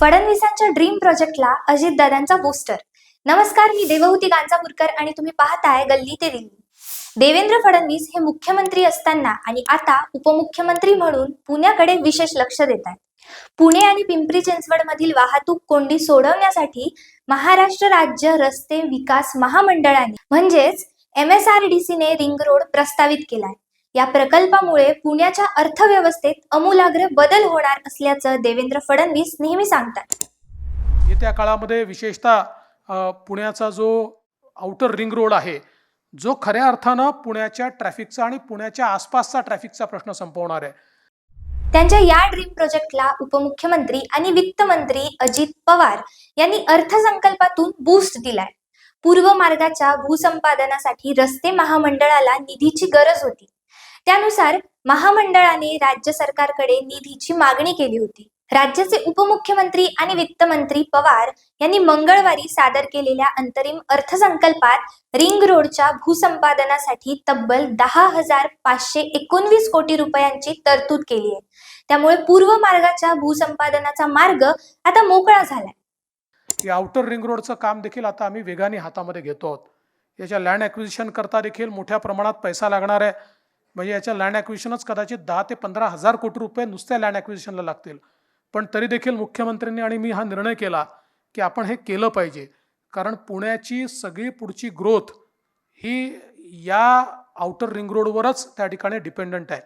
फडणवीसांच्या dream प्रोजेक्टला अजितदादांचा booster नमस्कार मी देवहूती गांजापूरकर आणि तुम्ही पाहताय गल्ली ते दिल्ली. देवेंद्र फडणवीस हे मुख्यमंत्री असताना आणि आता उपमुख्यमंत्री म्हणून पुण्याकडे विशेष लक्ष देत आहेत. पुणे आणि पिंपरी चिंचवड मधील वाहतूक कोंडी सोडवण्यासाठी महाराष्ट्र राज्य रस्ते विकास महामंडळाने म्हणजेच एम एस आर डी सीने रिंग रोड प्रस्तावित केलाय. या प्रकल्पामुळे पुण्याच्या अर्थव्यवस्थेत अमूलाग्र बदल होणार असल्याचं देवेंद्र फडणवीस नेहमी सांगतात. येत्या काळामध्ये विशेषतः पुण्याचा जो आउटर रिंग रोड आहे जो खऱ्या अर्थानं पुण्याच्या ट्रॅफिकचा आणि पुण्याच्या आसपासचा ट्रॅफिकचा प्रश्न संपवणार आहे. त्यांच्या या ड्रीम प्रोजेक्टला उपमुख्यमंत्री आणि वित्त मंत्री अजित पवार यांनी अर्थसंकल्पातून बूस्ट दिलाय. पूर्व मार्गाच्या भूसंपादनासाठी रस्ते महामंडळाला निधीची गरज होती. त्यानुसार महामंडळाने राज्य सरकारकडे निधीची मागणी केली होती. राज्याचे उपमुख्यमंत्री आणि वित्त मंत्री पवार यांनी मंगळवारी सादर केलेल्या अंतरिम अर्थसंकल्पात रिंग रोडच्या भूसंपादनासाठी तब्बल दहा हजार पाचशे एकोणवीस कोटी रुपयांची तरतूद केली आहे. त्यामुळे पूर्व मार्गाच्या भूसंपादनाचा मार्ग आता मोकळा झालाय. या आउटर रिंग रोडचं काम देखील आता आम्ही वेगाने हातामध्ये घेतो आहोत. याच्या लँड ॲक्विजिशन करता देखील मोठ्या प्रमाणात पैसा लागणार आहे. म्हणजे याच्या लँड ॲक्विशनच कदाचित दहा ते पंधरा हजार कोटी रुपये नुसत्या लँड ॲक्विशनला लागतील. पण तरी देखील मुख्यमंत्र्यांनी आणि मी हा निर्णय केला की आपण हे केलं पाहिजे. कारण पुण्याची सगळी पुढची ग्रोथ ही या आउटर रिंग रोडवरच त्या ठिकाणी डिपेंडंट आहे.